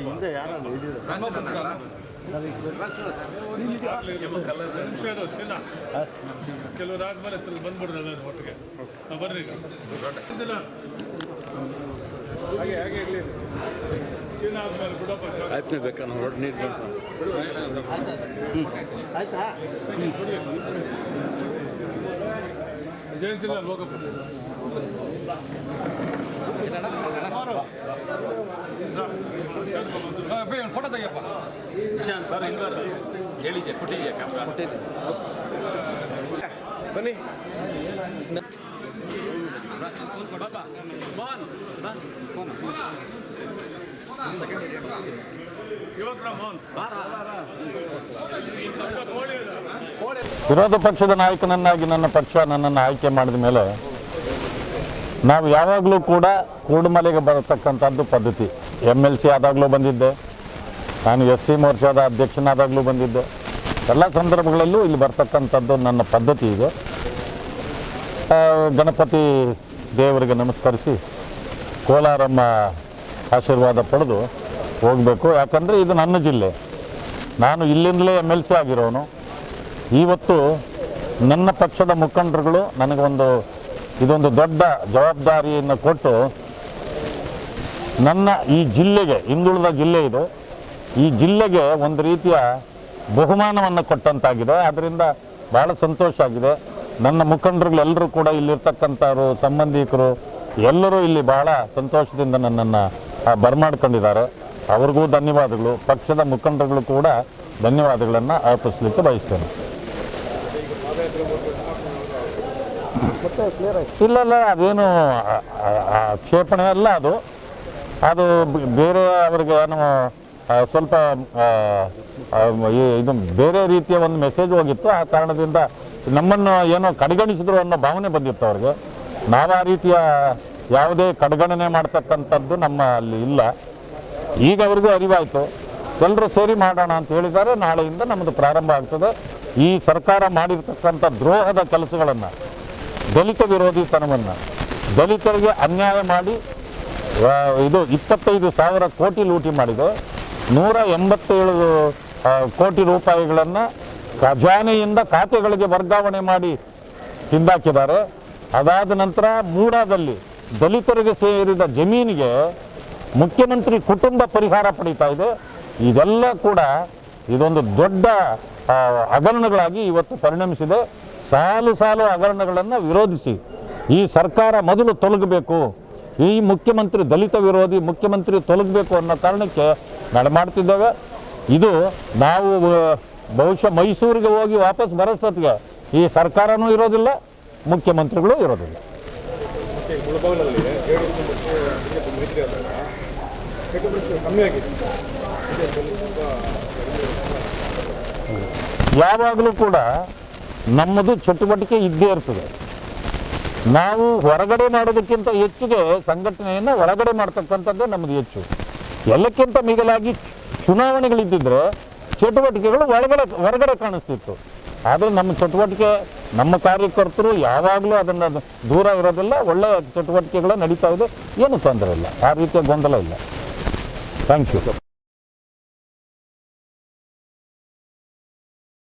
ಹಿಂದೆ ಯಾರು ಕೆಲವರು ಆದ್ಮೇಲೆ ಬಂದ್ಬಿಡ್ರಿ ನಾನು ಒಟ್ಟಿಗೆ. ಹಾ, ಬರ್ರಿ ಈಗ. ನಾವು. ಆಯ್ತು ಬೇಕಾ? ಹೊರಟು ನೀರು ಆಯ್ತಾ? ಜಯಂತಿಲ್ಲ ಹೋಗಪ್ಪ ಫೋಟೋ ತೆಗಿಯಪ್ಪ ಹೇಳಿದ್ದೆ ಕೊಟ್ಟಿದ್ಯಾ ಕ್ಯಾಮ್ರಾ ಬನ್ನಿ. ವಿರೋಧ ಪಕ್ಷದ ನಾಯಕನನ್ನಾಗಿ ನನ್ನ ಪಕ್ಷ ನನ್ನನ್ನು ಆಯ್ಕೆ ಮಾಡಿದ ಮೇಲೆ ನಾವು ಯಾವಾಗಲೂ ಕೂಡ ಕೂಡುಮಲೆಗೆ ಬರತಕ್ಕಂಥದ್ದು ಪದ್ಧತಿ. ಎಂ ಎಲ್ ಸಿ ಆದಾಗಲೂ ಬಂದಿದ್ದೆ. ನಾನು ಎಸ್ ಸಿ ಮೋರ್ಚಾದ ಅಧ್ಯಕ್ಷನಾದಾಗಲೂ ಬಂದಿದ್ದೆ. ಎಲ್ಲ ಸಂದರ್ಭಗಳಲ್ಲೂ ಇಲ್ಲಿ ಬರ್ತಕ್ಕಂಥದ್ದು ನನ್ನ ಪದ್ಧತಿ ಇದೆ. ಗಣಪತಿ ದೇವರಿಗೆ ನಮಸ್ಕರಿಸಿ ಕೋಲಾರಮ್ಮ ಆಶೀರ್ವಾದ ಪಡೆದು ಹೋಗಬೇಕು. ಯಾಕಂದರೆ ಇದು ನನ್ನ ಜಿಲ್ಲೆ. ನಾನು ಇಲ್ಲಿಂದಲೇ ಎಂ ಎಲ್ ಸಿ ಆಗಿರೋನು. ಇವತ್ತು ನನ್ನ ಪಕ್ಷದ ಮುಖಂಡರುಗಳು ನನಗೊಂದು, ಇದೊಂದು ದೊಡ್ಡ ಜವಾಬ್ದಾರಿಯನ್ನು ಕೊಟ್ಟು ನನ್ನ ಈ ಜಿಲ್ಲೆಗೆ, ಹಿಂದುಳಿದ ಜಿಲ್ಲೆ ಇದು, ಈ ಜಿಲ್ಲೆಗೆ ಒಂದು ರೀತಿಯ ಬಹುಮಾನವನ್ನು ಕೊಟ್ಟಂತಾಗಿದೆ. ಅದರಿಂದ ಭಾಳ ಸಂತೋಷ ಆಗಿದೆ. ನನ್ನ ಮುಖಂಡರುಗಳೆಲ್ಲರೂ ಕೂಡ ಇಲ್ಲಿರ್ತಕ್ಕಂಥವ್ರು, ಸಂಬಂಧಿಕರು ಎಲ್ಲರೂ ಇಲ್ಲಿ ಬಹಳ ಸಂತೋಷದಿಂದ ನನ್ನನ್ನು ಬರ್ಮಾಡ್ಕೊಂಡಿದ್ದಾರೆ. ಅವ್ರಿಗೂ ಧನ್ಯವಾದಗಳು. ಪಕ್ಷದ ಮುಖಂಡರುಗಳು ಕೂಡ ಧನ್ಯವಾದಗಳನ್ನು ಅರ್ಪಿಸಲಿಕ್ಕೆ ಬಯಸ್ತೇನೆ. ಇಲ್ಲ ಇಲ್ಲ, ಅದೇನು ಕ್ಷೇಪಣೆ ಅಲ್ಲ ಅದು. ಅದು ಬೇರೆ ಅವರಿಗೆ ಏನು ಸ್ವಲ್ಪ ಇದು ಬೇರೆ ರೀತಿಯ ಒಂದು ಮೆಸೇಜ್ ಹೋಗಿತ್ತು. ಆ ಕಾರಣದಿಂದ ನಮ್ಮನ್ನು ಏನೋ ಕಡೆಗಣಿಸಿದ್ರು ಅನ್ನೋ ಭಾವನೆ ಬಂದಿತ್ತು ಅವ್ರಿಗೆ. ನಾವು ಆ ರೀತಿಯ ಯಾವುದೇ ಕಡೆಗಣನೆ ಮಾಡ್ತಕ್ಕಂಥದ್ದು ನಮ್ಮ ಅಲ್ಲಿ ಇಲ್ಲ. ಈಗ ಅವ್ರಿಗೂ ಅರಿವಾಯಿತು. ಎಲ್ಲರೂ ಸೇರಿ ಮಾಡೋಣ ಅಂತ ಹೇಳಿದ್ದಾರೆ. ನಾಳೆಯಿಂದ ನಮ್ಮದು ಪ್ರಾರಂಭ ಆಗ್ತದೆ. ಈ ಸರ್ಕಾರ ಮಾಡಿರ್ತಕ್ಕಂಥ ದ್ರೋಹದ ಕೆಲಸಗಳನ್ನು, ದಲಿತ ವಿರೋಧಿತನವನ್ನು, ದಲಿತರಿಗೆ ಅನ್ಯಾಯ ಮಾಡಿ ಇದು ಇಪ್ಪತ್ತೈದು ಸಾವಿರ ಕೋಟಿ ಲೂಟಿ ಮಾಡಿದೆ. ನೂರ ಎಂಬತ್ತೇಳು ಕೋಟಿ ರೂಪಾಯಿಗಳನ್ನು ಖಜಾನೆಯಿಂದ ಖಾತೆಗಳಿಗೆ ವರ್ಗಾವಣೆ ಮಾಡಿ ತಿಂದಾಕಿದ್ದಾರೆ ಅದಾದ ನಂತರ ಮೂಡಾದಲ್ಲಿ ದಲಿತರಿಗೆ ಸೇರಿದ ಜಮೀನಿಗೆ ಮುಖ್ಯಮಂತ್ರಿ ಕುಟುಂಬ ಪರಿಹಾರ ಪಡೀತಾ ಇದೆ. ಇದೆಲ್ಲ ಕೂಡ ಇದೊಂದು ದೊಡ್ಡ ಹಗರಣಗಳಾಗಿ ಇವತ್ತು ಪರಿಣಮಿಸಿದೆ. ಸಾಲು ಸಾಲು ಹಗರಣಗಳನ್ನು ವಿರೋಧಿಸಿ ಈ ಸರ್ಕಾರ ಮೊದಲು ತೊಲಗಬೇಕು, ಈ ಮುಖ್ಯಮಂತ್ರಿ ದಲಿತ ವಿರೋಧಿ ಮುಖ್ಯಮಂತ್ರಿ ತೊಲಗಬೇಕು ಅನ್ನೋ ಕಾರಣಕ್ಕೆ ನಡೆಮಾಡ್ತಿದ್ದೇವೆ. ಇದು ನಾವು ಬಹುಶಃ ಮೈಸೂರಿಗೆ ಹೋಗಿ ವಾಪಸ್ ಬರೋಷ್ಟೊತ್ತಿಗೆ ಈ ಸರ್ಕಾರನೂ ಇರೋದಿಲ್ಲ ಮುಖ್ಯಮಂತ್ರಿಗಳು ಇರೋದಿಲ್ಲ. ಯಾವಾಗಲೂ ಕೂಡ ನಮ್ಮದು ಚಟುವಟಿಕೆ ಇದ್ದೇ ಇರ್ತದೆ. ನಾವು ಹೊರಗಡೆ ಮಾಡೋದಕ್ಕಿಂತ ಹೆಚ್ಚಿಗೆ ಸಂಘಟನೆಯನ್ನು ಒಳಗಡೆ ಮಾಡ್ತಕ್ಕಂಥದ್ದೇ ನಮ್ಮದು ಹೆಚ್ಚು. ಎಲ್ಲಕ್ಕಿಂತ ಮಿಗಿಲಾಗಿ ಚುನಾವಣೆಗಳಿದ್ದಿದ್ರೆ ಚಟುವಟಿಕೆಗಳು ಒಳಗಡೆ ಹೊರಗಡೆ ಕಾಣಿಸ್ತಿತ್ತು. ಆದರೆ ನಮ್ಮ ಚಟುವಟಿಕೆ, ನಮ್ಮ ಕಾರ್ಯಕರ್ತರು ಯಾವಾಗಲೂ ಅದನ್ನು ದೂರ ಇರೋದಿಲ್ಲ ಒಳ್ಳೆಯ ಚಟುವಟಿಕೆಗಳು ನಡೀತಾ ಇದೆ. ಏನು ತೊಂದರೆ ಇಲ್ಲ. ಆ ರೀತಿಯ ಗೊಂದಲ ಇಲ್ಲ. Thank you